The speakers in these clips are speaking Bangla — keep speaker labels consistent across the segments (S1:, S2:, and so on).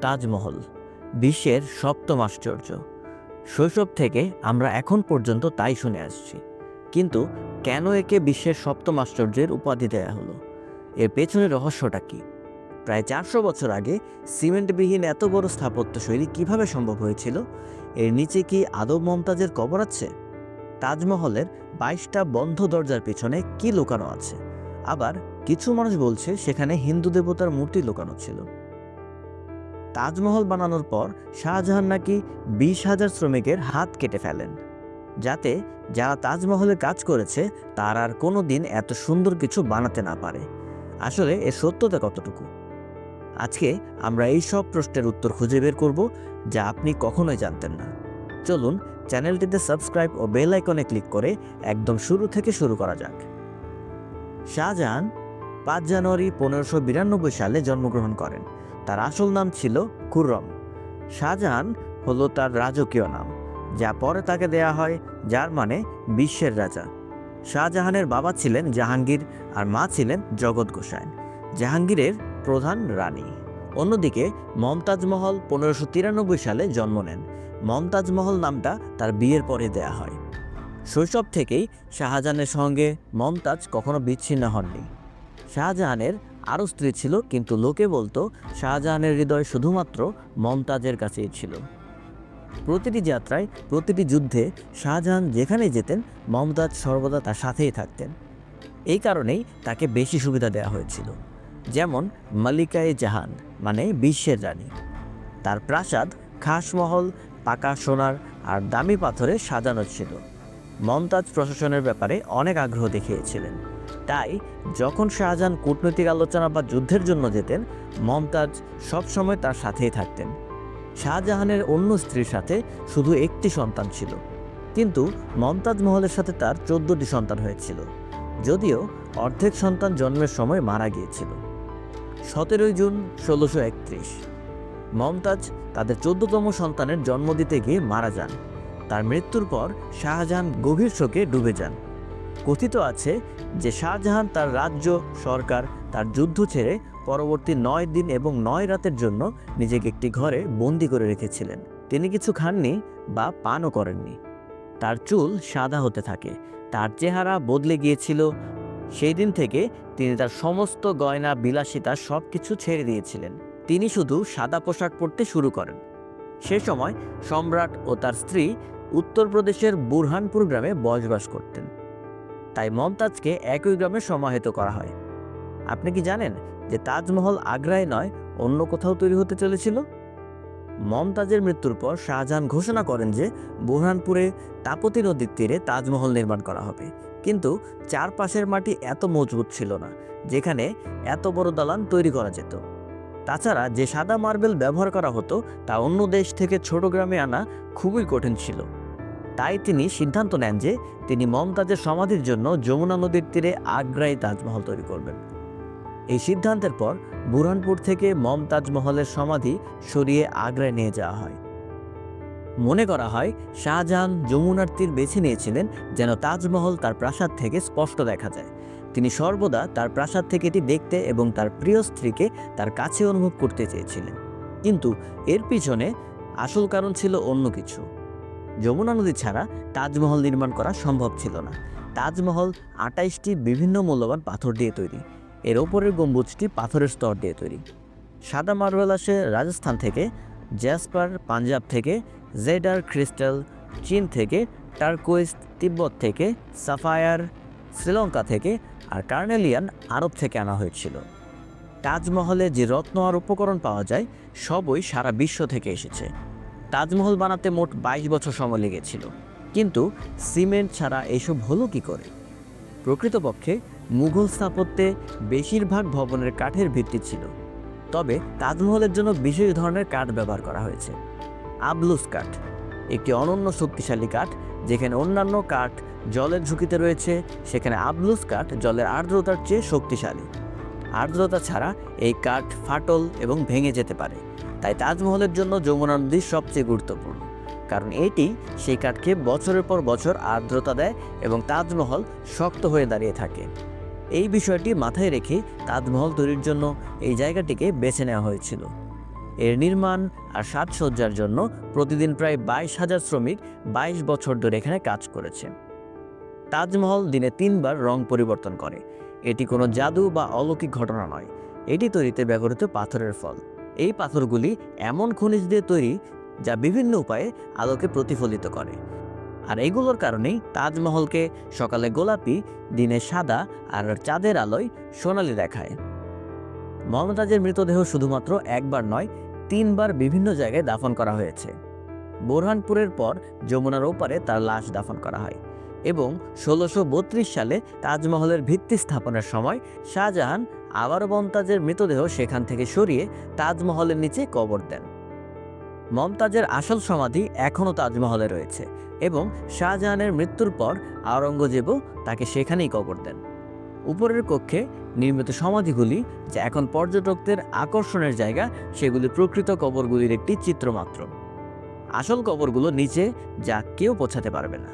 S1: তাজমহল, বিশ্বের সপ্তম আশ্চর্য। শৈশব থেকে আমরা এখন পর্যন্ত তাই শুনে আসছি। কিন্তু কেন একে বিশ্বের সপ্তম আশ্চর্যের উপাধি দেয়া হলো? এর পেছনে রহস্যটা কি? প্রায় চারশো বছর আগে সিমেন্টবিহীন এত বড় স্থাপত্যশৈলী কীভাবে সম্ভব হয়েছিল? এর নিচে কি আদব মমতাজের কবর আছে? তাজমহলের বাইশটা বন্ধ দরজার পিছনে কি লুকানো আছে? আবার কিছু মানুষ বলছে সেখানে হিন্দু দেবতার মূর্তি লুকানো ছিল। তাজমহল বানানোর পর শাহজাহান নাকি বিশ হাজার শ্রমিকের হাত কেটে ফেলেন। যাতে যারা তাজমহলে কাজ করেছে, তার আর কোনো দিন এত সুন্দর কিছু বানাতে না পারে। আসলে এর সত্যতা কতটুকু? আজকে আমরা এই সব প্রশ্নের উত্তর খুঁজে বের করব, যা আপনি কখনোই জানতেন না। চলুন চ্যানেলটিতে সাবস্ক্রাইব ও বেল আইকনে ক্লিক করে একদম শুরু থেকে শুরু করা যাক। শাহজাহান পাঁচ জানুয়ারি পনেরোশো বিরানব্বই সালে জন্মগ্রহণ করেন। তার আসল নাম ছিল খুররম শাহজাহান হলো তার রাজকীয় নাম, যা পরে তাকে দেয়া হয় যার মানে বিশ্বের রাজা। শাহজাহানের বাবা ছিলেন জাহাঙ্গীর আর মা ছিলেন জগৎ গোসাইন, জাহাঙ্গীরের প্রধান রানী। অন্যদিকে মমতাজ মহল পনেরোশো তিরানব্বই সালে জন্ম নেন। মমতাজ মহল নামটা তার বিয়ের পরে দেয়া হয়। শৈশব থেকেই শাহজাহানের সঙ্গে মমতাজ কখনো বিচ্ছিন্ন হননি। শাহজাহানের আরও স্ত্রী ছিল, কিন্তু লোকে বলতো শাহজাহানের হৃদয় শুধুমাত্র মমতাজের কাছেই ছিল। প্রতিটি যাত্রায়, প্রতিটি যুদ্ধে শাহজাহান যেখানে যেতেন, মমতাজ সর্বদা তার সাথেই থাকতেন। এই কারণেই তাকে বেশি সুবিধা দেওয়া হয়েছিল। যেমন মালিকায়ে জাহান মানে বিশ্বের রানী। তার প্রাসাদ খাসমহল পাকা সোনার আর দামি পাথরে সাজানো ছিল। মমতাজ প্রশাসনের ব্যাপারে অনেক আগ্রহ দেখিয়েছিলেন। তাই যখন শাহজাহান কূটনৈতিক আলোচনা বা যুদ্ধের জন্য যেতেন, মমতাজ সবসময় তার সাথেই থাকতেন। শাহজাহানের অন্য স্ত্রীর সাথে শুধু একটি সন্তান ছিল। কিন্তু মমতাজ মহলের সাথে তার চোদ্দটি সন্তান হয়েছিল। যদিও অর্ধেক সন্তান জন্মের সময় মারা গিয়েছিল। সতেরোই জুন ষোলোশো একত্রিশ। মমতাজ তাদের চোদ্দতম সন্তানের জন্ম দিতে গিয়ে মারা যান। তার মৃত্যুর পর শাহজাহান গভীর শোকে ডুবে যান। কথিত আছে যে শাহজাহান তার রাজ্য, সরকার, তার যুদ্ধ ছেড়ে পরবর্তী নয় দিন এবং নয় রাতের জন্য নিজেকে একটি ঘরে বন্দি করে রেখেছিলেন। তিনি কিছু খাননি বা পানও করেননি। তার চুল সাদা হতে থাকে, তার চেহারা বদলে গিয়েছিল। সেই দিন থেকে তিনি তার সমস্ত গয়না, বিলাসিতা সব কিছু ছেড়ে দিয়েছিলেন। তিনি শুধু সাদা পোশাক পরতে শুরু করেন। সে সময় সম্রাট ও তার স্ত্রী উত্তরপ্রদেশের বুরহানপুর গ্রামে বসবাস করতেন। তাই মমতাজকে একই গ্রামে সমাহিত করা হয়। আপনি কি জানেন যে তাজমহল আগ্রায় নয়, অন্য কোথাও তৈরি হতে চলেছিল? মমতাজের মৃত্যুর পর শাহজাহান ঘোষণা করেন যে বুরহানপুরে তাপতী নদীর তীরে তাজমহল নির্মাণ করা হবে। কিন্তু চারপাশের মাটি এত মজবুত ছিল না, যেখানে এত বড় দালান তৈরি করা যেত। তাছাড়া যে সাদা মার্বেল ব্যবহার করা হতো, তা অন্য দেশ থেকে ছোট গ্রামে আনা খুবই কঠিন ছিল। তাই তিনি সিদ্ধান্ত নেন যে তিনি মমতাজের সমাধির জন্য যমুনা নদীর তীরে আগ্রায় তাজমহল তৈরি করবেন। এই সিদ্ধান্তের পর বুরহানপুর থেকে মমতাজ মহলের সমাধি সরিয়ে আগ্রায় নিয়ে যাওয়া হয়। মনে করা হয়, শাহজাহান যমুনার তীর বেছে নিয়েছিলেন যেন তাজমহল তার প্রাসাদ থেকে স্পষ্ট দেখা যায়। তিনি সর্বদা তার প্রাসাদ থেকে এটি দেখতে এবং তার প্রিয় স্ত্রীকে তার কাছে অনুভব করতে চেয়েছিলেন। কিন্তু এর পিছনে আসল কারণ ছিল অন্য কিছু। যমুনা নদী ছাড়া তাজমহল নির্মাণ করা সম্ভব ছিল না। তাজমহল আটাইশটি বিভিন্ন মূল্যবান পাথর দিয়ে তৈরি। এর ওপরের গম্বুজটি পাথরের স্তর দিয়ে তৈরি। সাদা মার্বেল আসে রাজস্থান থেকে, জ্যাসপার পাঞ্জাব থেকে, জেডার ক্রিস্টাল চীন থেকে টার্কোয়েস তিব্বত থেকে, সাফায়ার শ্রীলঙ্কা থেকে আর কার্নেলিয়ান আরব থেকে আনা হয়েছিল। তাজমহলে যে রত্ন আর উপকরণ পাওয়া যায়, সবই সারা বিশ্ব থেকে এসেছে। তাজমহল বানাতে মোট বাইশ বছর সময় লেগেছিল। কিন্তু সিমেন্ট ছাড়া এসব হলো কি করে? প্রকৃতপক্ষে মুঘল স্থাপত্যে বেশিরভাগ ভবনের কাঠের ভিত্তি ছিল। তবে তাজমহলের জন্য বিশেষ ধরনের কাঠ ব্যবহার করা হয়েছে। আবলুস কাঠ, একটি অনন্য শক্তিশালী কাঠ, যেখানে অন্যান্য কাঠ জলের ঝুঁকিতে রয়েছে, সেখানে আবলুস কাঠ জলের আর্দ্রতার চেয়ে শক্তিশালী। আর্দ্রতা ছাড়া এই কাঠ ফাটল এবং ভেঙে যেতে পারে। তাই তাজমহলের জন্য যমুনা নদী সবচেয়ে গুরুত্বপূর্ণ, কারণ এটি সেই কাঠকে বছরের পর বছর আর্দ্রতা দেয় এবং তাজমহল শক্ত হয়ে দাঁড়িয়ে থাকে। এই বিষয়টি মাথায় রেখে তাজমহল তৈরির জন্য এই জায়গাটিকে বেছে নেওয়া হয়েছিল। এর নির্মাণ আর সাজসজ্জার জন্য প্রতিদিন প্রায় বাইশ হাজার শ্রমিক বাইশ বছর ধরে এখানে কাজ করেছে। তাজমহল দিনে তিনবার রং পরিবর্তন করে। এটি কোনো জাদু বা অলৌকিক ঘটনা নয়। এটি তৈরিতে ব্যবহৃত পাথরের ফল। এই পাথরগুলি এমন খনিজ দিয়ে তৈরি যা বিভিন্ন উপায়ে আলোকে প্রতিফলিত করে। আর এগুলোর কারণেই তাজমহলকে সকালে গোলাপি, দিনে সাদা আর চাঁদের আলোয় সোনালি দেখায়। মমতাজের মৃতদেহ শুধুমাত্র একবার নয়, তিনবার বিভিন্ন জায়গায় দাফন করা হয়েছে। বোরহানপুরের পর যমুনার ওপারে তার লাশ দাফন করা হয় এবং ষোলোশো সালে তাজমহলের ভিত্তি স্থাপনের সময় শাহজাহান আবারও মমতাজের মৃতদেহ সেখান থেকে সরিয়ে তাজমহলের নিচে কবর দেন। মমতাজের আসল সমাধি এখনও তাজমহলে রয়েছে এবং শাহজাহানের মৃত্যুর পর আওরঙ্গজেবও তাকে সেখানেই কবর দেন। উপরের কক্ষে নির্মিত সমাধিগুলি যা এখন পর্যটকদের আকর্ষণের জায়গা, সেগুলি প্রকৃত কবরগুলির একটি চিত্রমাত্র। আসল কবরগুলো নিচে যা কেউ পৌঁছাতে পারবে না।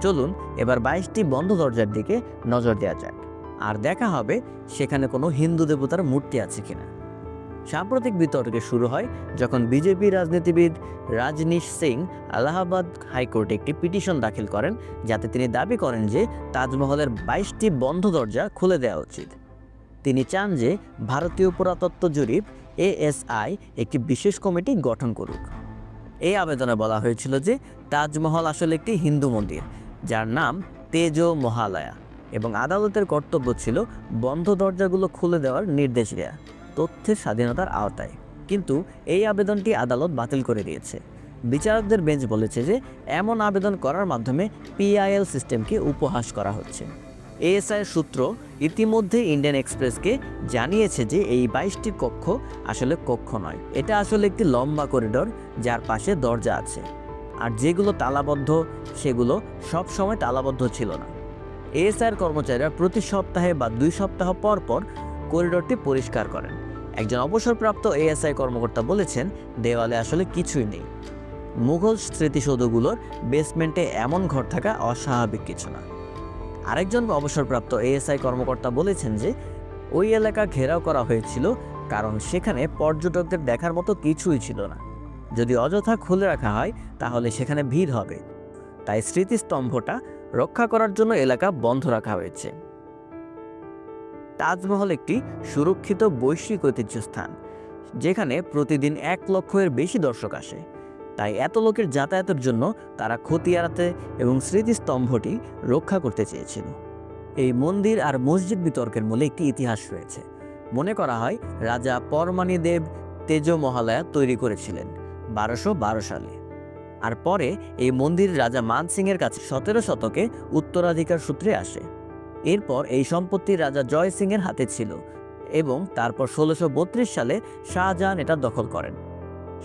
S1: চলুন এবার বাইশটি বন্ধ দরজার দিকে নজর দেওয়া যাক। আর দেখা হবে সেখানে কোনো হিন্দু দেবতার মূর্তি আছে কিনা। সাম্প্রতিক বিতর্কে শুরু হয় যখন বিজেপি রাজনীতিবিদ রাজনীশ সিং আলাহাবাদ হাইকোর্টে একটি পিটিশন দাখিল করেন, যাতে তিনি দাবি করেন যে তাজমহলের বাইশটি বন্ধ দরজা খুলে দেওয়া উচিত। তিনি চান যে ভারতীয় পুরাতত্ত্ব জরিপ এএসআই একটি বিশেষ কমিটি গঠন করুক। এই আবেদনে বলা হয়েছিল যে তাজমহল আসলে একটি হিন্দু মন্দির, যার নাম তেজ মহালয়া। এবং আদালতের কর্তব্য ছিল বন্ধ দরজাগুলো খুলে দেওয়ার নির্দেশ দেয়া, তথ্যের স্বাধীনতার আওতায়। কিন্তু এই আবেদনটি আদালত বাতিল করে দিয়েছে। বিচারকদের বেঞ্চ বলেছে যে, এমন আবেদন করার মাধ্যমে পিআইএল সিস্টেমকে উপহাস করা হচ্ছে। এএসআইয়ের সূত্র ইতিমধ্যে ইন্ডিয়ান এক্সপ্রেসকে জানিয়েছে যে, এই বাইশটি কক্ষ আসলে কক্ষ নয়। এটা আসলে একটি লম্বা করিডোর যার পাশে দরজা আছে। আর যেগুলো তালাবদ্ধ, সেগুলো সব সময় তালাবদ্ধ ছিল না। এএসআইয়ের কর্মচারীরা প্রতি সপ্তাহে বা দুই সপ্তাহ পর পর করিডোরটি পরিষ্কার করেন। একজন অবসরপ্রাপ্ত এএসআই কর্মকর্তা বলেছেন, দেওয়ালে আসলে কিছুই নেই। মুঘল স্মৃতিসৌধগুলোর বেসমেন্টে এমন ঘর থাকা অস্বাভাবিক কিছু না। আরেকজন অবসরপ্রাপ্ত এএসআই কর্মকর্তা বলেছেন যে, ওই এলাকা ঘেরাও করা হয়েছিল কারণ সেখানে পর্যটকদের দেখার মতো কিছুই ছিল না। যদি অযথা খুলে রাখা হয়, তাহলে সেখানে ভিড় হবে। তাই স্মৃতিস্তম্ভটা রক্ষা করার জন্য এলাকা বন্ধ রাখা হয়েছে। তাজমহল একটি সুরক্ষিত বৈশ্বিক ঐতিহ্য স্থান, যেখানে প্রতিদিন এক লক্ষের বেশি দর্শক আসে। তাই এত লোকের যাতায়াতের জন্য তারা ক্ষতি এড়াতে এবং স্মৃতিস্তম্ভটি রক্ষা করতে চেয়েছিল। এই মন্দির আর মসজিদ বিতর্কের মূলে একটি ইতিহাস রয়েছে। মনে করা হয় রাজা পরমানি দেব তেজ মহালয়া তৈরি করেছিলেন, বারোশো বারো সালে। আর পরে এই মন্দির রাজা মান সিংয়ের কাছে সতেরো শতকে উত্তরাধিকার সূত্রে আসে। এরপর এই সম্পত্তি রাজা জয় সিংয়ের হাতে ছিল এবং তারপর ষোলোশো বত্রিশ সালে শাহজাহান এটা দখল করেন।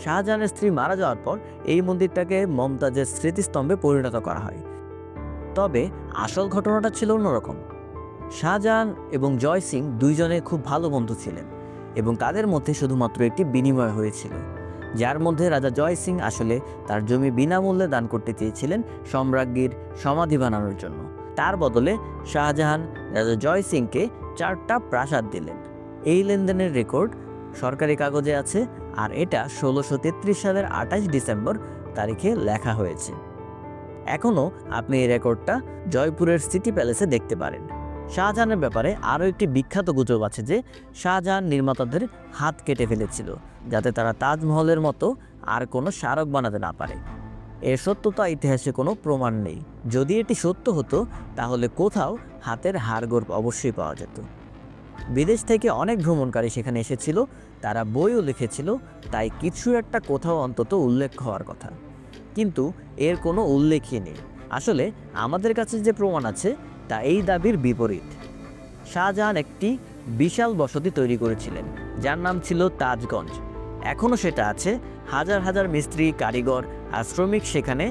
S1: শাহজাহানের স্ত্রী মারা যাওয়ার পর এই মন্দিরটাকে মমতাজের স্মৃতিস্তম্ভে পরিণত করা হয়। তবে আসল ঘটনাটা ছিল অন্যরকম। শাহজাহান এবং জয় সিং দুইজনে খুব ভালো বন্ধু ছিলেন এবং তাদের মধ্যে শুধুমাত্র একটি বিনিময় হয়েছিল। যার মধ্যে রাজা জয় সিং আসলে তার জমি বিনামূল্যে দান করতে চেয়েছিলেন সম্রাজ্ঞীর সমাধি বানানোর জন্য। তার বদলে শাহজাহান রাজা জয় সিংকে চারটা প্রাসাদ দিলেন। এই লেনদেনের রেকর্ড সরকারি কাগজে আছে আর এটা ষোলোশো তেত্রিশ সালের আঠাশ ডিসেম্বর তারিখে লেখা হয়েছে। এখনও আপনি এই রেকর্ডটা জয়পুরের সিটি প্যালেসে দেখতে পারেন। শাহজাহানের ব্যাপারে আরও একটি বিখ্যাত গুজব আছে যে শাহজাহান নির্মাতাদের হাত কেটে ফেলেছিল, যাতে তারা তাজমহলের মতো আর কোনো স্মারক বানাতে না পারে। এর সত্যতা ইতিহাসে কোনো প্রমাণ নেই। যদি এটি সত্য হতো, তাহলে কোথাও হাতের হাড়গোড় অবশ্যই পাওয়া যেত। বিদেশ থেকে অনেক ভ্রমণকারী সেখানে এসেছিল, তারা বইও লিখেছিল, তাই কিছু একটা কোথাও অন্তত উল্লেখ হওয়ার কথা। কিন্তু এর কোনো উল্লেখই নেই। আসলে আমাদের কাছে যে প্রমাণ আছে তা এই দাবির বিপরীত। শাহজাহান একটি বিশাল বসতি তৈরি করেছিলেন, যার নাম ছিল তাজগঞ্জ। এখনও সেটা আছে, হাজার হাজার মিস্ত্রি, কারিগর আর শ্রমিক সেখানে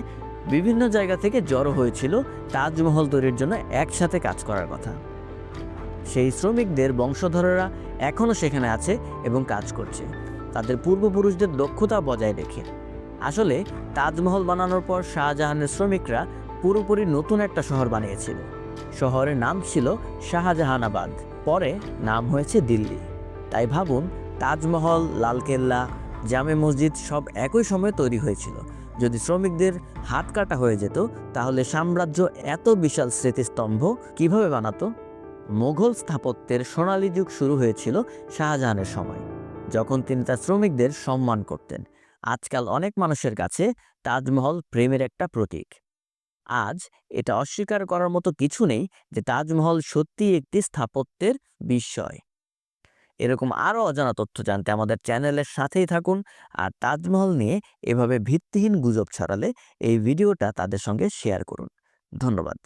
S1: বিভিন্ন জায়গা থেকে জড়ো হয়েছিল তাজমহল তৈরির জন্য একসাথে কাজ করার কথা। সেই শ্রমিকদের বংশধরেরা এখনও সেখানে আছে এবং কাজ করছে। তাদের পূর্বপুরুষদের দক্ষতা বজায় রেখে। আসলে তাজমহল বানানোর পর শাহজাহানের শ্রমিকরা পুরোপুরি নতুন একটা শহর বানিয়েছিল। শহরের নাম ছিল শাহজাহানাবাদ, পরে নাম হয়েছে দিল্লি। তাই ভাবুন, তাজমহল, লালকেল্লা, জামে মসজিদ সব একই সময়ে তৈরি হয়েছিল। যদি শ্রমিকদের হাত কাটা হয়ে যেত, তাহলে সাম্রাজ্য এত বিশাল স্মৃতিস্তম্ভ কীভাবে বানাতো? মোগল স্থাপত্যের সোনালী যুগ শুরু হয়েছিল শাহজাহানের সময়, যখন তিনি তার শ্রমিকদের সম্মান করতেন। আজকাল অনেক মানুষের কাছে তাজমহল প্রেমের একটা প্রতীক। আজ এটা অস্বীকার করার মতো কিছু নেই যে তাজমহল সত্যিই একটি স্থাপত্যের বিস্ময়। এরকম আরও অজানা তথ্য জানতে আমাদের চ্যানেলের সাথেই থাকুন আর তাজমহল নিয়ে এভাবে ভিত্তিহীন গুজব ছড়ালে এই ভিডিওটা তাদের সঙ্গে শেয়ার করুন। ধন্যবাদ।